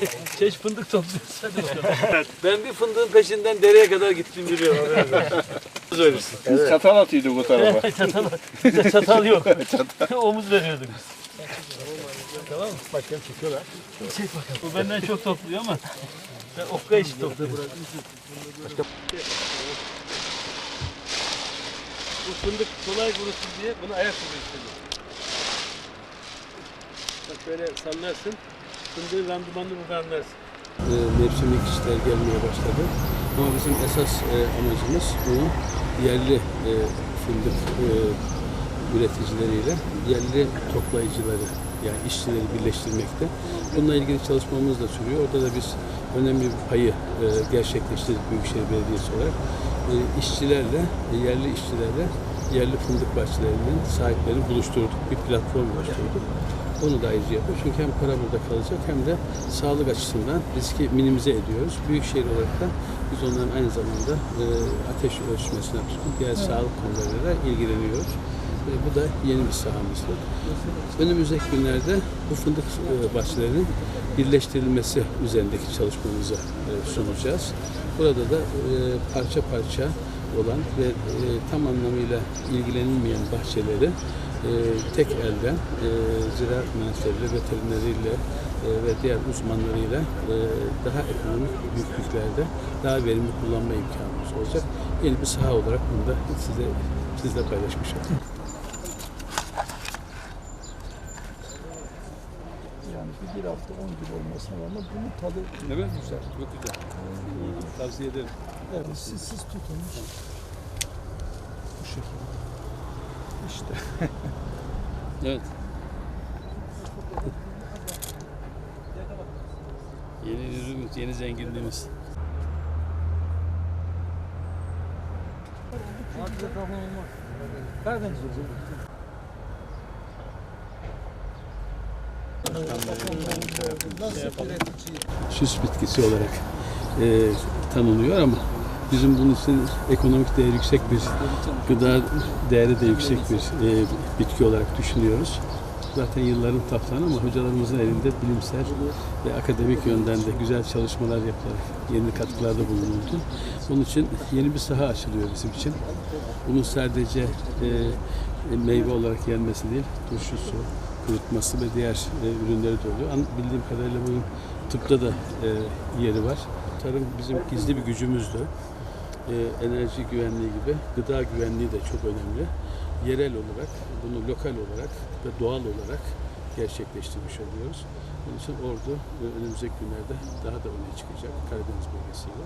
Çeşit fındık topluyoruz. Hadi bakalım. ben bir fındığın peşinden dereye kadar gittim yürüyorum. Söylersin. Biz çatal atıyorduk bu tarafa. çatal, bizde çatal yok. Omuz veriyorduk biz. Tamam mı? Bakayım çekiyorlar. Çek bakalım. Bu benden çok topluyor ama ben okka işi topluyorum. Bu fındık kolay kurusun diye bunu ayak istedim. Bak böyle sallarsın, fındığın randımanını burada anlarsın. e, mevsimlik işler gelmeye başladı. Ama bizim esas e, amacımız bunu yerli e, fındık e, üreticileriyle yerli toplayıcıları yani işçileri birleştirmekte. Bununla ilgili çalışmamız da sürüyor. Orada da biz önemli bir payı e, gerçekleştirdik Büyükşehir Belediyesi olarak. E, işçilerle, e, yerli işçilerle yerli fındık bahçelerinin sahiplerini buluşturduk. Bir platform oluşturduk. Onu da ayrıca yapıyoruz. Çünkü hem para burada kalacak hem de sağlık açısından riski minimize ediyoruz. Büyükşehir olarak da biz onların aynı zamanda e, ateş ölçmesine tutun diğer sağlık konularıyla ilgileniyoruz. E, bu da yeni bir sahamızdır. Önümüzdeki günlerde bu fındık e, bahçelerinin birleştirilmesi üzerindeki çalışmamızı e, sunacağız. Burada da e, parça parça olan ve e, tam anlamıyla ilgilenilmeyen bahçeleri e, tek elden e, ziraat mühendisleriyle, veterineriyle e, ve diğer uzmanlarıyla e, daha ekonomik büyüklüklerde daha verimli kullanma imkanımız olacak. Yeni bir saha olarak bunu da size sizle paylaşmış oldum. Yani bir, hafta 10 gün olmasına rağmen bunun tadı Evet güzel, çok güzel. Tavsiye ederim. evet, siz, siz tutulmuş. Bu şekilde. İşte. Evet. yeni ürünümüz, yeni zenginliğimiz. Süs bitkisi olarak e, tanınıyor ama bizim bunun için ekonomik değeri yüksek bir gıda değeri de yüksek bir e, bitki olarak düşünüyoruz. Zaten yılların taptanı ama hocalarımızın elinde bilimsel ve akademik yönden de güzel çalışmalar yapılarak yeni katkılarda bulunuldu. Bunun için yeni bir saha açılıyor bizim için. Bunun sadece e, meyve olarak yenmesi değil, turşusu, kurutması ve diğer e, ürünleri de oluyor. An- Bildiğim kadarıyla bunun tıpta da e, yeri var. Tarım bizim gizli bir gücümüzdü. E, enerji güvenliği gibi gıda güvenliği de çok önemli. Yerel olarak, bunu lokal olarak ve doğal olarak gerçekleştirmiş oluyoruz. Onun için ordu e, önümüzdeki günlerde daha da öne çıkacak Karadeniz bölgesiyle.